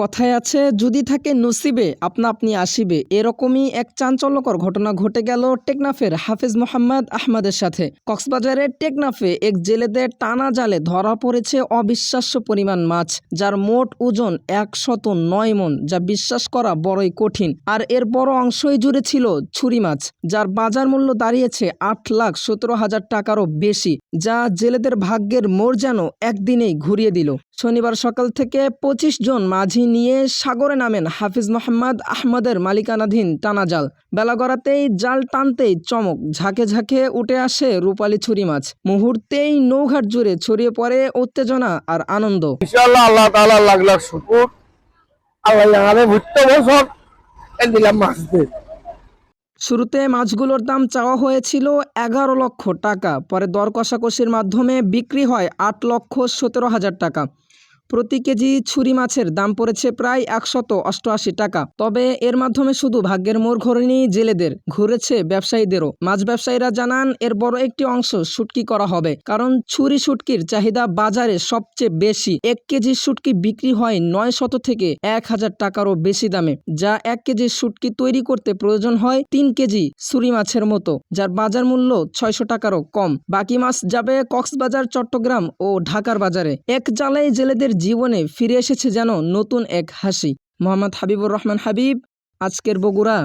কথায় আছে, যদি থাকে নসিবে, আপনা আপনি আসিবে। এরকমই এক চাঞ্চল্যকর ঘটনা ঘটে গেল টেকনাফের হাফিজ মোহাম্মদ আহমদের সাথে। কক্সবাজারের টেকনাফে এক জেলেদের টানা জালে ধরা পড়েছে অবিশ্বাস্য পরিমাণ মাছ, যার মোট ওজন একশত নয় মন, যা বিশ্বাস করা বড়ই কঠিন। আর এর বড় অংশই জুড়ে ছিল ছুরি মাছ, যার বাজার মূল্য দাঁড়িয়েছে আট লাখ সতেরো হাজার টাকারও বেশি, যা জেলেদের ভাগ্যের মোড় যেন একদিনেই ঘুরিয়ে দিল। শনিবার সকাল থেকে পঁচিশ জন মাঝি নিয়ে সাগরে নামেন হাফিজ মোহাম্মদ আহমদের মালিকানাধীন টানা জাল। বেলা গড়াতেই জাল টানতেই চমক ঝাঁকে ঝাঁকে উঠে আসে রূপালী ছুরি মাছ। মুহূর্তেই নৌঘাট জুড়ে ছড়িয়ে পড়ে উত্তেজনা আর আনন্দ। ইনশাআল্লাহ আল্লাহ তাআলা লাখ লাখ শুকুর। আল্লাহ জানাবে ভুট্টো বছর শুরুতে মাছগুলোর দাম চাওয়া হয়েছিল এগারো লক্ষ টাকা পরে দর কষাকষির মাধ্যমে বিক্রি হয় আট লক্ষ সতেরো হাজার টাকা। প্রতি কেজি ছুরি মাছের দাম পড়েছে প্রায় একশত অষ্টআশি টাকা। তবে এর মাধ্যমে শুধু ভাগ্যের মোড় ঘোরেনি জেলেদের, ঘুরেছে ব্যবসায়ীদেরও। মাছ ব্যবসায়ীরা জানান, এর বড় একটি অংশ শুটকি করা হবে, কারণ ছুরি শুটকির চাহিদা বাজারে সবচেয়ে বেশি। এক কেজি শুটকি বিক্রি হয় নয় শত থেকে এক হাজার টাকারও বেশি দামে, যা এক কেজি শুটকি তৈরি করতে প্রয়োজন হয় তিন কেজি ছুরি মাছের মতো, যার বাজার মূল্য ছয়শো টাকারও কম। বাকি মাছ যাবে কক্সবাজার, চট্টগ্রাম ও ঢাকার বাজারে। এক জালাই জেলেদের জীবনে ফিরে এসেছে যেন নতুন এক হাসি। মোহাম্মদ হাবিবুর রহমান হাবিব আজকের বগুড়া।